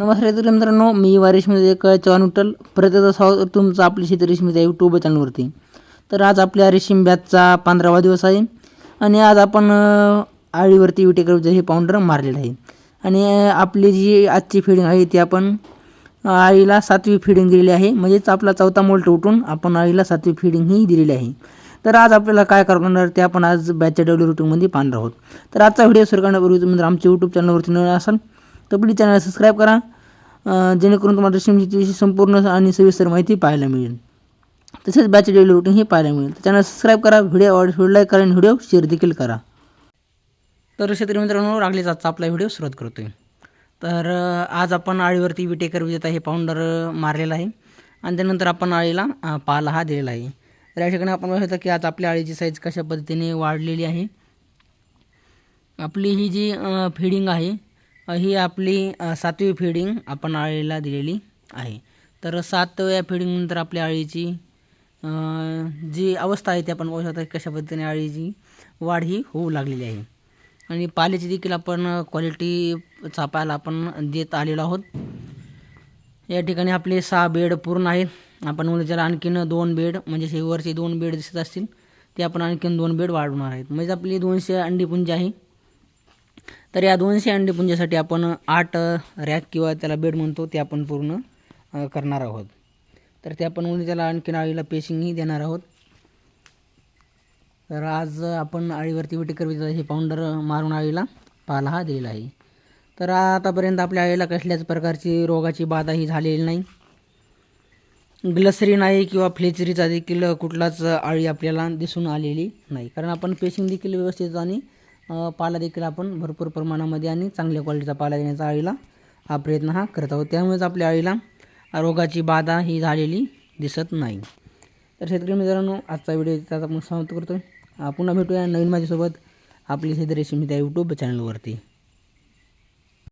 नमस्कार शेतकरी मित्रांनो मी वारेशमध्ये एक चव्हाण विठ्ठल परत एकदा स्वागत तुमचं आपली शेती रेशमीच्या यूट्यूब चॅनलवरती तर आज आपल्या रेशीम बॅचचा पंधरावा दिवस आहे. आणि आज आपण आळीवरती विटेकरचं हे पाऊंडर मारलेलं आहे. आणि आपली जी आजची फिडिंग आहे ती आपण आळीला सातवी फिडिंग दिलेली आहे. म्हणजेच आपला चौथा मोल्ट उठून आपण आळीला सातवी फिडिंग ही दिलेली आहे. तर आज आपल्याला काय करणार ते आपण आज बॅचच्या डब्ल्यू रुटीनमध्ये पाहणार आहोत. तर आजचा व्हिडिओ सुरू करण्यापूर्वी तुम्ही जर आमच्या यूट्यूब चॅनलवरती न असाल तर प्लीज चॅनल सबस्क्राईब करा. जेणेकरून तुम्हाला रेशीमची संपूर्ण आणि सविस्तर माहिती पाहायला मिळेल. तसेच बॅच डेली रुटीन हे पाहायला मिळेल. तर चॅनल सबस्क्राईब करा व्हिडिओ व्हिडिओ लाईक करा आणि व्हिडिओ शेअर देखील करा. तर शेतकरी मित्रांनो लागले आजचा आपला व्हिडिओ सुरुवात करतोय. तर आज आपण आळीवरती विटेकर विजेता हे पाऊंडर मारलेला आहे. आणि त्यानंतर आपण आळीला पाला हा दिलेला आहे. तर या ठिकाणी आपण बघू शकता की आज आपल्या आळीची साईज कशा पद्धतीने वाढलेली आहे. आपली ही जी फिडिंग आहे ही आपली सातवी फिडिंग आपण आळीला दिलेली आहे. तर सातव्या फिडिंगनंतर आपल्या आळीची जी अवस्था आहे ती आपण पाहू शकता कशा पद्धतीने आळीची वाढ ही होऊ लागलेली आहे. आणि पाल्याची देखील आपण क्वालिटी चापायला आपण देत आलेलो आहोत. या ठिकाणी आपले सहा बेड पूर्ण आहेत. आपण उद्याला आणखीन दोन बेड म्हणजे हे वरचे दोन बेड दिसत असतील ते आपण आणखीन दोन बेड वाढवणार आहेत. म्हणजे आपली दोनशे अंडीपुंज आहे. तर या दोनशे अंडीपुंजासाठी आपण आठ रॅक किंवा त्याला बेड म्हणतो ते आपण पूर्ण करणार आहोत. तर ते आपण उद्या त्याला आणखीन आळीला पेशिंगही देणार आहोत. तर आज आपण आळीवरती विटेकर विजेचा हे पाऊंडर मारून आळीला पाला हा दिलेला आहे. तर आतापर्यंत आपल्या आळीला कसल्याच प्रकारची रोगाची बाधा ही झालेली नाही. ग्लसरी नाही किंवा फ्लेचरीचा देखील कुठलाच आळी आपल्याला दिसून आलेली नाही. कारण आपण पेशिंग देखील व्यवस्थित आणि पाला देखील आपण भरपूर प्रमाणामध्ये आणि चांगल्या क्वालिटीचा पाला देण्याचा आळीला हा प्रयत्न हा करत आहोत. त्यामुळेच आपल्या आळीला रोगाची बाधा ही झालेली दिसत नाही. तर शेतकरी मित्रांनो आजचा व्हिडिओ त्याचा आपण समाप्त करतो पुन्हा भेटूया नवीन माझ्यासोबत आपली शेती रेशीम त्या यूट्यूब चॅनलवरती